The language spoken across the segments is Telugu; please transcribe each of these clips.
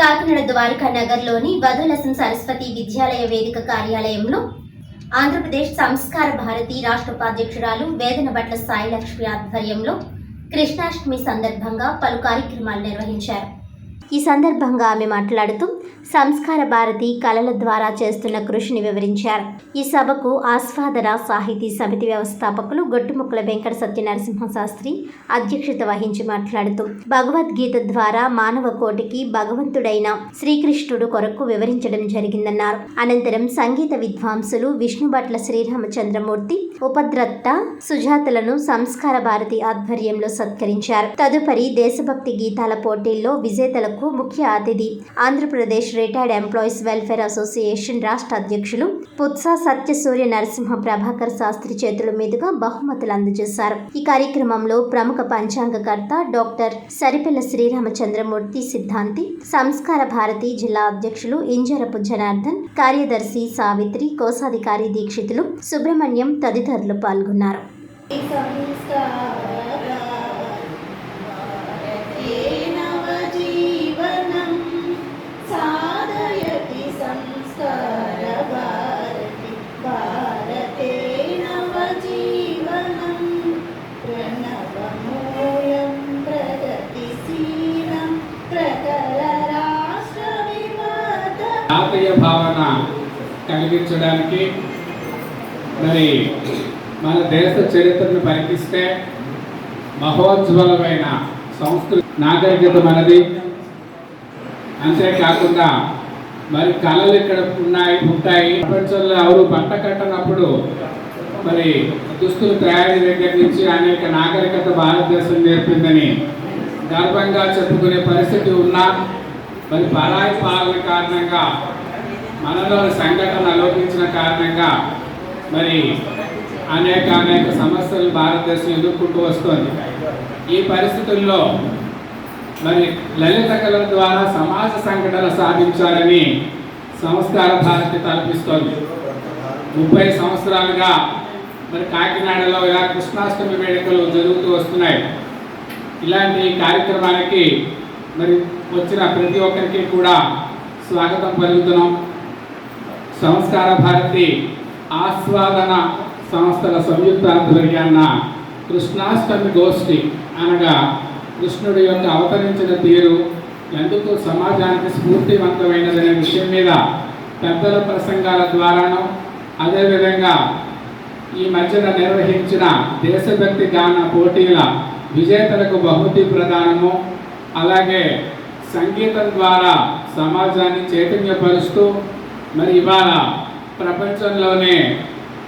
కాకినాడ ద్వారకా నగర్లోని వధులసం సరస్వతి విద్యాలయ వేదిక కార్యాలయంలో ఆంధ్రప్రదేశ్ సంస్కార భారతి రాష్ట్ర ఉపాధ్యక్షురాలు వేదన భట్ల ఆధ్వర్యంలో కృష్ణాష్టమి సందర్భంగా పలు కార్యక్రమాలు నిర్వహించారు. ఈ సందర్భంగా ఆమె మాట్లాడుతూ సంస్కార భారతి కళల ద్వారా చేస్తున్న కృషిని వివరించారు. ఈ సభకు ఆస్వాదన సాహితీ సమితి వ్యవస్థాపకులు గొట్టుముక్కల వెంకట సత్యనరసింహ శాస్త్రి అధ్యక్షత వహించి మాట్లాడుతూ భగవద్గీత ద్వారా మానవ కోటికి భగవంతుడైన శ్రీకృష్ణుడు కొరకు వివరించడం జరిగిందన్నారు. అనంతరం సంగీత విద్వాంసులు విష్ణుభట్ల శ్రీరామచంద్రమూర్తి ఉపద్రత్త సుజాతలను సంస్కార భారతి ఆధ్వర్యంలో సత్కరించారు. తదుపరి దేశభక్తి గీతాల పోటీల్లో విజేతలకు ముఖ్య అతిథి Andhra Pradesh retired employees welfare association రాష్ట్ర అధ్యక్షులు పుత్స సత్యసూర్య నరసింహ ప్రభాకర్ శాస్త్రి చేతుల మీదుగా బహుమతులు అందజేశారు. ఈ కార్యక్రమంలో ప్రముఖ పంచాంగకర్త డాక్టర్ సరిపిల్ల శ్రీరామచంద్రమూర్తి సిద్ధాంతి సంస్కార భారతి జిల్లా అధ్యక్షులు ఇంజరపు జనార్దన్ కార్యదర్శి సావిత్రి కోశాధికారి దీక్షితులు సుబ్రహ్మణ్యం తదితరులు పాల్గొన్నారు. కలిగించడానికి మరి మన దేశ చరిత్రను పరికిస్తే మహోజ్వలమైన సంస్కృతి నాగరికత మనది. అంతేకాకుండా మరి కళలు ఇక్కడ ఉన్నాయి ఉంటాయి. ప్రపంచంలో ఎవరు బట్ట కట్టనప్పుడు మరి దుస్తులు తయారీ దగ్గర నుంచి అనేక నాగరికత భారతదేశం నేర్పిందని గర్వంగా చెప్పుకునే పరిస్థితి ఉన్నా మరి పరాయి పాలన కారణంగా మనలోని సంఘటన లోపించిన కారణంగా మరి అనేక అనేక సమస్యలు భారతదేశం ఎదుర్కొంటూ వస్తుంది. ఈ పరిస్థితుల్లో మరి లలిత కళల ద్వారా సమాజ సంఘటన సాధించాలని సంస్కార భారతి తలపిస్తోంది. ముప్పై సంవత్సరాలుగా మరి కాకినాడలో ఇలా కృష్ణాష్టమి వేడుకలు జరుగుతూ వస్తున్నాయి. ఇలాంటి కార్యక్రమానికి మరి వచ్చిన ప్రతి ఒక్కరికి కూడా స్వాగతం పలుకుతున్నాం. సంస్కార భారతి ఆస్వాదన సంస్థల సంయుక్త ఆధ్వర్యాన్న కృష్ణాష్టమి గోష్ఠి అనగా కృష్ణుడి యొక్క అవతరించిన తీరు ఎందుకు సమాజానికి స్ఫూర్తివంతమైనదనే విషయం మీద పెద్దల ప్రసంగాల ద్వారాను అదేవిధంగా ఈ మధ్యన నిర్వహించిన దేశభక్తి గాన పోటీల విజేతలకు బహుమతి ప్రదానము అలాగే సంగీతం ద్వారా సమాజాన్ని చైతన్యపరుస్తూ మరి ఇవాళ ప్రపంచంలోనే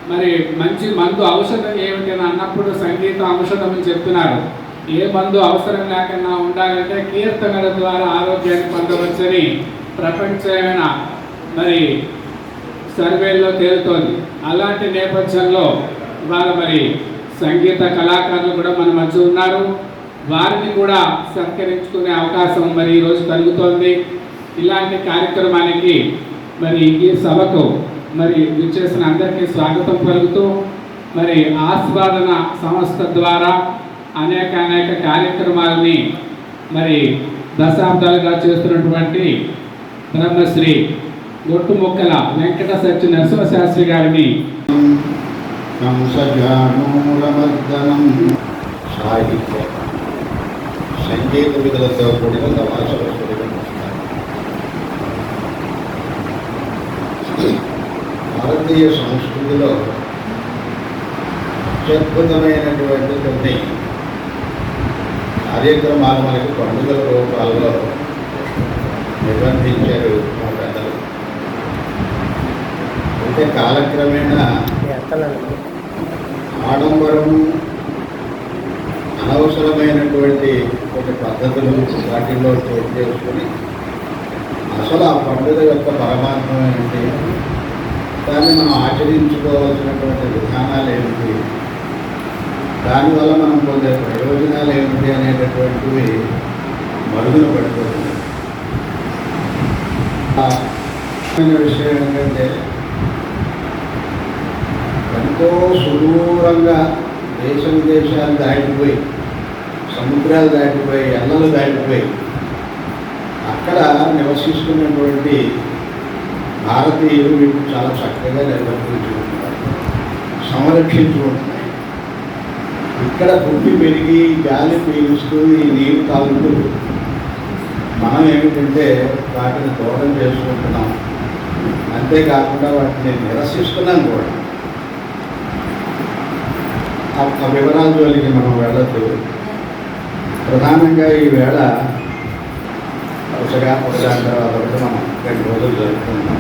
మరి మంచి మందు ఔషధం ఏమిటని అన్నప్పుడు సంగీతం ఔషధం అని చెప్తున్నారు. ఏ మందు అవసరం లేకుండా ఉండాలంటే కీర్తనల ద్వారా ఆరోగ్యాన్ని పొందవచ్చని ప్రపంచమైన మరి సర్వేల్లో తేలుతోంది. అలాంటి నేపథ్యంలో ఇవాళ మరి సంగీత కళాకారులు కూడా మన మధ్య ఉన్నారు. వారిని కూడా సత్కరించుకునే అవకాశం మరి ఈరోజు కలుగుతోంది. ఇలాంటి కార్యక్రమానికి మరి ఈ సభకు మరి విచ్చేసిన అందరికీ స్వాగతం పలుకుతూ మరి ఆస్వాదన సంస్థ ద్వారా అనేక అనేక కార్యక్రమాలని మరి దశాబ్దాలుగా చేస్తున్నటువంటి బ్రహ్మశ్రీ గొట్టుముక్కల వెంకట సత్య నరసింహ శాస్త్రి గారిని కంసజానూరమర్దనం సాహిత్య సంగీత విధులతో కూడిన తమాషలు భారతీయ సంస్కృతిలో అత్యద్భుతమైనటువంటి కొన్ని కార్యక్రమాలు మనకి పండుగల రూపాల్లో నిర్బంధించారు మా పెద్దలు. అయితే కాలక్రమేణా ఆడంబరము అనవసరమైనటువంటి కొన్ని పద్ధతులు వాటిల్లో చోటు చేసుకుని అసలు ఆ పండుగ యొక్క పరమాత్మ ఏంటి? దాన్ని మనం ఆచరించుకోవాల్సినటువంటి విధానాలు ఏమిటి? దానివల్ల మనం పొందే ప్రయోజనాలు ఏమిటి అనేటటువంటివి మరుగున పడిపోతుంది ముఖ్యమైన విషయం ఏంటంటే ఎంతో సుదూరంగా దేశ విదేశాలు దాటిపోయి సముద్రాలు దాటిపోయి ఎల్లలు దాటిపోయి అక్కడ నివసిస్తున్నటువంటి భారతీయులు వీటిని చాలా చక్కగా నిర్వర్తించుకుంటున్నారు. సంరక్షించుకుంటున్నాయి ఇక్కడ పుట్టి పెరిగి గాలి పీలుస్తూ ఈ నీరు తాగుతూ మనం ఏమిటంటే వాటిని దూరం చేసుకుంటున్నాం. అంతేకాకుండా వాటిని నిరసిస్తున్నాం కూడా. ఆ- వివరాలు వివరాల జోలికి మనం వెళ్ళద్దు. ప్రధానంగా ఈ వేళ వరుసగా ఒక తర్వాత ఒకటి మనం రెండు రోజులు జరుపుకుంటాం